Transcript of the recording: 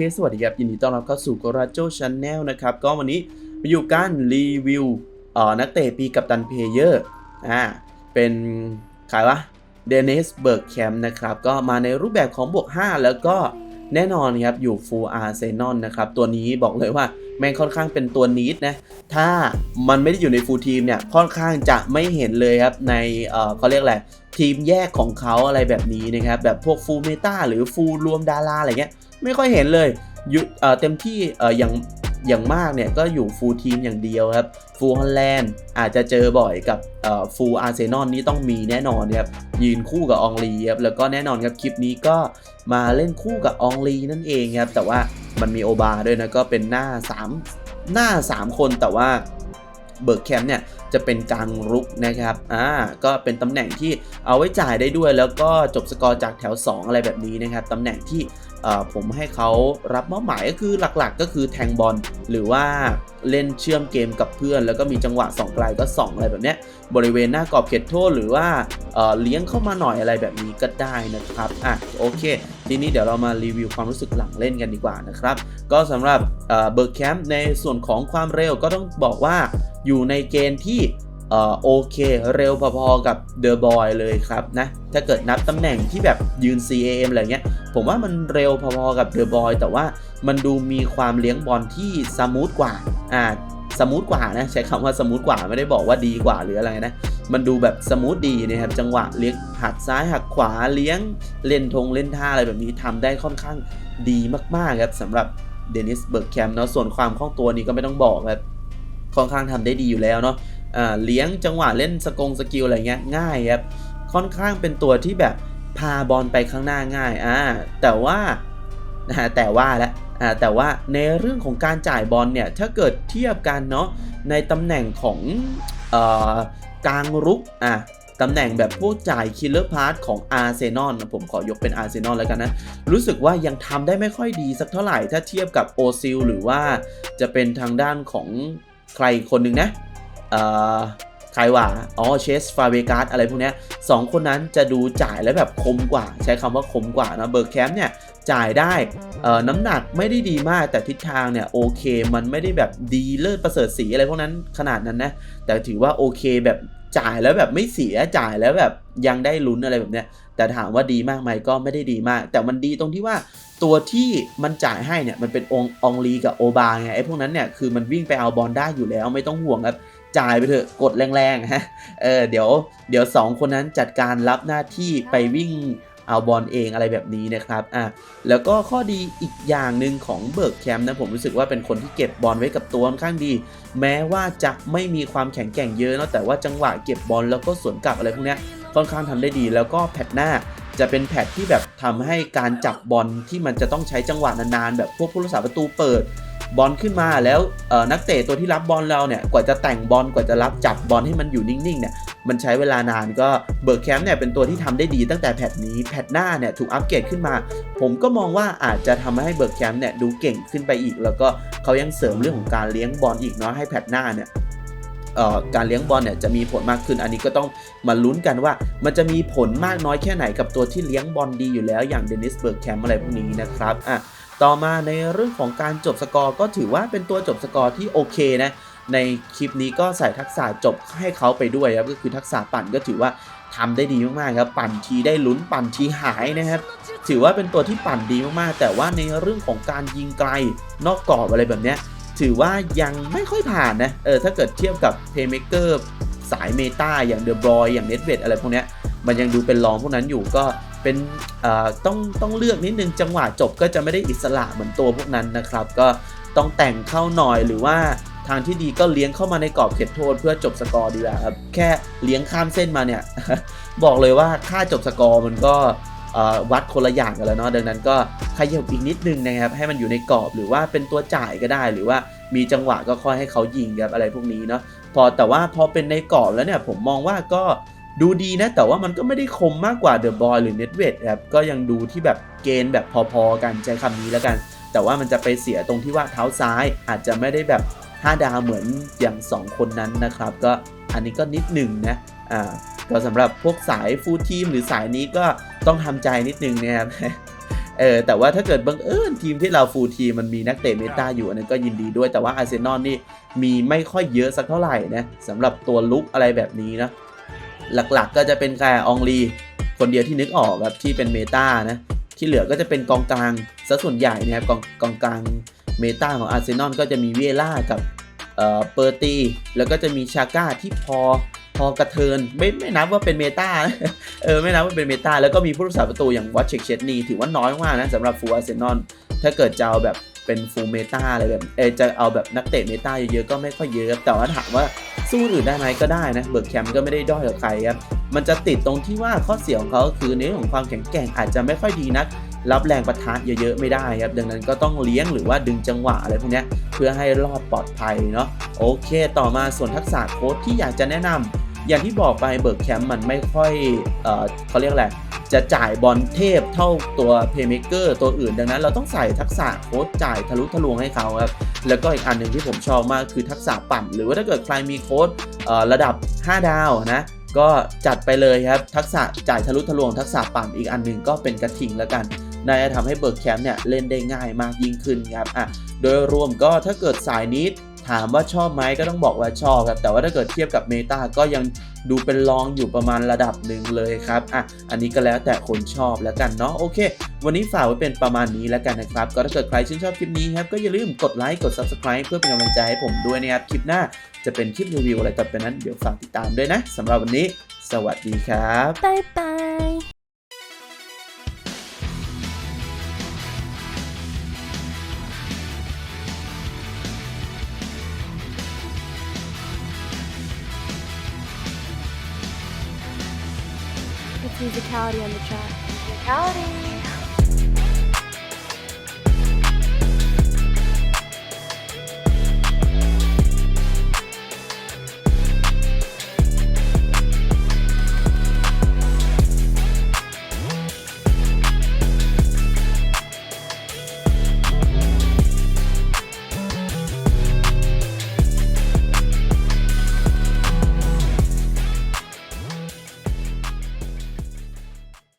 เคสวัสดีครับยินดีต้อนรับเข้าสู่กราโจชาแนลนะครับ ก็วันนี้มาอยู่การรีวิวเอ่อนักเตะปีกับตันเพเยอร์อ่าเป็นใครวะเดนิสเบิร์กแคมนะครับ ก็มาในรูปแบบของบวก 5 แล้วก็แน่นอนครับอยู่ฟูลอาร์เซนอลนะครับ ตัวนี้บอกเลยว่า แม่งค่อนข้างเป็นตัวนิดนะ ถ้ามันไม่ได้อยู่ในฟูลทีมเนี่ย ค่อนข้างจะไม่เห็นเลยครับ ในเออเขาเรียกอะไร ทีมแยกของเขาอะไรแบบนี้นะครับ แบบพวกฟูลเมตาหรือฟูลรวมดาราอะไรเงี้ย ไม่ค่อยเห็นเลยอยู่เต็มที่อย่าง อย่างมากเนี่ยก็อยู่ฟูลทีมอย่างเดียวครับฟูลฮอลแลนด์อาจจะเจอบ่อยกับฟูลอาร์เซนอลนี่ต้องมีแน่นอนครับยืนคู่กับองลีครับแล้วก็แน่นอนครับคลิปนี้ก็มาเล่นคู่กับองลีนั่นเองครับแต่ว่ามันมีโอบาด้วยนะก็เป็นหน้า 3 หน้า 3 คนแต่ว่าเบิร์กแคมป์เนี่ยจะเป็นกลางรุกนะครับ อ่า ก็เป็นตำแหน่งที่เอาไว้จ่ายได้ด้วย แล้วก็จบสกอร์จากแถว 2 อะไรแบบนี้นะครับ ตำแหน่งที่ ผมให้เขารับมอบหมายก็คือหลักๆ ก็คือแทงบอลหรือว่าเล่นเชื่อมเกมกับเพื่อน แล้วก็มีจังหวะ2ไกลก็2อะไรแบบเนี้ยบริเวณหน้ากรอบเขตโทษหรือว่าเเลี้ยงเข้ามาหน่อยอะไรแบบนี้ก็ได้นะครับอะโอเค ทีนี้เดี๋ยวเรามารีวิวความรู้สึกหลังเล่นกันดีกว่านะครับ ก็สำหรับเบิร์กแคมป์ในส่วนของความเร็วก็ต้องบอกว่าอยู่ในเกณฑ์ที่ เอ่อโอเคเร็วพอๆกับเดอะบอยเลยครับนะ ถ้าเกิดนับตำแหน่งที่แบบยืน CAM อะไรเงี้ย ผมว่ามันเร็วพอๆกับเดอะบอยแต่ว่ามันดูมีความเลี้ยงบอลที่สมูทกว่าอ่าสมูทกว่านะใช้คำว่าสมูทกว่าไม่ได้บอกว่าดีกว่าหรืออะไรนะ มันดูแบบสมูทดีนะครับจังหวะเลี้ยงหักซ้ายหักขวาเลี้ยงเล่นทงเล่นท่าอะไรแบบนี้ทำได้ค่อนข้างดีมากๆครับสำหรับเดนิสเบิร์กแคมป์เนาะส่วนความคล่องตัวนี้ก็ไม่ต้องบอกครับค่อนข้างทำได้ดีอยู่แล้วเนาะ เลี้ยงจังหวะเล่นสกงสกิลอะไรเงี้ยง่ายครับค่อนข้างเป็นตัวที่แบบพาบอลไปข้างหน้าง่ายอ่าแต่ว่าแต่ว่าแล้วแต่ว่าในเรื่องของการจ่ายบอลเนี่ยถ้าเกิดเทียบกันเนาะในตำแหน่งของกลางรุกอะตำแหน่งแบบพวกจ่ายคิลเลอร์พาร์ทของอาร์เซนอลผมขอยกเป็นอาร์เซนอลแล้วกันนะ รู้สึกว่ายังทำได้ไม่ค่อยดีสักเท่าไหร่ ถ้าเทียบกับโอซิลหรือว่าจะเป็นทางด้านของใครคนหนึ่งนะ ใครว่าอ๋อเชสฟาเบการ์ดอะไรพวกนี้สองคนนั้นจะดูจ่ายแล้วแบบคมกว่า ใช้คำว่าคมกว่านะเบิร์กแคมป์เนี่ยจ่ายได้น้ำหนักไม่ได้ดีมากแต่ทิศทางเนี่ยโอเคมันไม่ได้แบบดีเลิศประเสริฐสีอะไรพวกนั้นขนาดนั้นนะแต่ถือว่าโอเคแบบจ่ายแล้วแบบไม่เสียจ่ายแล้วแบบยังได้ลุ้นอะไรแบบเนี้ยแต่ถามว่าดีมากไหมก็ไม่ได้ดีมาก แต่มันดีตรงที่ว่าตัวที่มันจ่ายให้เนี่ยมันเป็นององลีกับโอบาไงไอ้พวกนั้นเนี่ยคือมันวิ่งไปเอาบอลได้อยู่แล้วไม่ต้องห่วงครับ จ่ายไปเถอะกดแรงๆฮะเออเดี๋ยวเดี๋ยวสองคนนั้นจัดการรับหน้าที่ไปวิ่งเอาบอลเองอะไรแบบนี้นะครับอะแล้วก็ข้อดีอีกอย่างหนึ่งของเบิร์กแคมป์นะผมรู้สึกว่าเป็นคนที่เก็บบอลไว้กับตัวค่อนข้างดี แม้ว่าจะไม่มีความแข็งแกร่งเยอะเนาะแต่ว่าจังหวะเก็บบอลแล้วก็สวนกลับอะไรพวกนี้ค่อนข้างทำได้ดี แล้วก็แพทหน้าจะเป็นแพทที่แบบทำให้การจับบอลที่มันจะต้องใช้จังหวะนานๆแบบพวกผู้รักษาประตูเปิด บอลขึ้นมาแล้วนักเตะตัวที่รับบอลเราเนี่ยกว่าจะแต่งบอลกว่าจะรับจับบอลให้มันอยู่นิ่งๆเนี่ยมันใช้เวลานานก็เบิร์กแคมป์เนี่ยเป็นตัวที่ทำได้ดีตั้งแต่แพทนี้แพทหน้าเนี่ยถูกอัปเกรดขึ้นมา ผมก็มองว่าอาจจะทำให้เบิร์กแคมป์เนี่ยดูเก่งขึ้นไปอีก แล้วก็เขายังเสริมเรื่องของการเลี้ยงบอลอีกเนาะให้แพทหน้าเนี่ยการเลี้ยงบอลเนี่ยจะมีผลมากขึ้น อันนี้ก็ต้องมาลุ้นกันว่า มันจะมีผลมากน้อยแค่ไหนกับตัวที่เลี้ยงบอลดีอยู่แล้วอย่างเดนิสเบิร์กแคมป์อะไรพวกนี้นะครับอะ ต่อมาในเรื่องของการจบสกอร์ก็ถือว่าเป็นตัวจบสกอร์ที่โอเคนะ ในคลิปนี้ก็ใส่ทักษะจบให้เขาไปด้วยครับก็คือทักษะปั่นก็ถือว่าทำได้ดีมากๆครับ ปั่นทีได้ลุ้นปั่นทีหายนะครับ ถือว่าเป็นตัวที่ปั่นดีมากๆ แต่ว่าในเรื่องของการยิงไกลนอกกรอบอะไรแบบเนี้ยถือว่ายังไม่ค่อยผ่านนะเออถ้าเกิดเทียบกับเพย์เมเกอร์สายเมตาอย่างเดอะบรอยอย่างเน็ตเวดอะไรพวกเนี้ยมันยังดูเป็นรองพวกนั้นอยู่ก็ เป็นเอ่อต้องต้องเลือกนิดนึงจังหวะจบก็จะไม่ได้อิสระเหมือนตัวพวกนั้นนะครับ ก็ต้องแต่งเข้าหน่อยหรือว่าทางที่ดีก็เลี้ยงเข้ามาในกรอบเขตโทษเพื่อจบสกอร์ดีกว่าครับแค่เลี้ยงข้ามเส้นมาเนี่ย บอกเลยว่าค่าจบสกอร์มันก็วัดคนละอย่างกันแล้วเนาะดังนั้นก็ขยับอีกนิดนึงนะครับ ให้มันอยู่ในกรอบหรือว่าเป็นตัวจ่ายก็ได้ หรือว่ามีจังหวะก็ค่อยให้เขายิงครับอะไรพวกนี้เนาะพอแต่ว่าพอเป็นในกรอบแล้วเนี่ยผมมองว่าก็ ดูดีนะ แต่ว่ามันก็ไม่ได้คมมากกว่าเดอะบอยหรือเน็ตเวดครับก็ยังดูที่แบบเกณฑ์แบบพอๆกันใช้คำนี้แล้วกัน แต่ว่ามันจะไปเสียตรงที่ว่าเท้าซ้ายอาจจะไม่ได้แบบ5ดาวเหมือนอย่าง 2 คนนั้นนะครับ ก็อันนี้ก็นิดหนึ่งนะอ่าก็สำหรับพวกสายฟูลทีมหรือสายนี้ก็ต้องทำใจนิดนึงนะครับเออแต่ว่าถ้าเกิดบังเอิญทีมที่เราฟูลทีมมันมีนักเตะเมตาอยู่อันนั้นก็ยินดีด้วยแต่ว่าอาร์เซนอลนี่มีไม่ค่อยเยอะสักเท่าไหร่นะสำหรับตัวลุกอะไรแบบนี้นะ หลักๆ ก็จะเป็นแค่อองลี คนเดียวที่นึกออกแบบที่เป็นเมตานะ ที่เหลือก็จะเป็นกองกลางซะส่วนใหญ่นะครับกองกองกลางเมตาของอาร์เซนอลก็จะมีเวล่ากับเอ่อเปอร์ตี แล้วก็จะมีชาก้าที่พอพอกระเทินไม่ไม่นับว่าเป็นเมตาเออไม่นับว่าเป็นเมตาแล้วก็มีผู้รักษาประตูอย่างวัตเชกเชตนีถือว่าน้อยมากนะสำหรับฟูอาร์เซนอลถ้าเกิดจะเอาแบบเป็นฟูเมตาอะไรแบบเออจะเอาแบบนักเตะเมตาเยอะๆก็ไม่ค่อยเยอะแต่ว่าถามว่า สู้อื่นได้ไหมก็ได้นะเบิร์กแคมป์ก็ไม่ได้ด้อยกว่าใครครับมันจะติดตรงที่ว่าข้อเสียของเขาคือในเรื่องของความแข็งแกร่งอาจจะไม่ค่อยดีนักรับแรงประทะเยอะๆไม่ได้ครับ ดังนั้นก็ต้องเลี้ยงหรือว่าดึงจังหวะอะไรพวกนี้เพื่อให้รอดปลอดภัยเนาะโอเค ต่อมาส่วนทักษะโค้ดที่อยากจะแนะนำอย่างที่บอกไปเบิร์กแคมป์มันไม่ค่อยเออเขาเรียกอะไร จะจ่ายบอลเทพเท่าตัวเพย์เมเกอร์ตัวอื่น ดังนั้นเราต้องใส่ทักษะโค้ดจ่ายทะลุทะลวงให้เขาครับ แล้วก็อีกอันหนึ่งที่ผมชอบมากคือทักษะปั่น หรือว่าถ้าเกิดใครมีโค้ดระดับ 5 ดาวนะก็จัดไปเลยครับ ทักษะจ่ายทะลุทะลวงทักษะปั่นอีกอันหนึ่งก็เป็นกระทิงแล้วกันน่าจะทำให้เบิร์กแคมป์เนี่ยเล่นได้ง่ายมากยิ่งขึ้นครับอะโดยรวมก็ถ้าเกิดสายนิดถามว่าชอบไหมก็ต้องบอกว่าชอบครับแต่ว่าถ้าเกิดเทียบกับเมตาก็ยัง ดูเป็นรองอยู่ประมาณระดับหนึ่งเลยครับอะอันนี้ก็แล้วแต่คนชอบแล้วกันเนาะโอเค วันนี้ฝากไว้เป็นประมาณนี้แล้วกันนะครับ ก็ถ้าเกิดใครชื่นชอบคลิปนี้ครับก็อย่าลืมกดไลค์กด subscribe เพื่อเป็นกำลังใจให้ผมด้วยนะครับคลิปหน้าจะเป็นคลิปรีวิวอะไรต่อไปนั้นเดี๋ยวฝากติดตามด้วยนะสำหรับวันนี้ สวัสดีครับบายบาย musicality on the track. Musicality.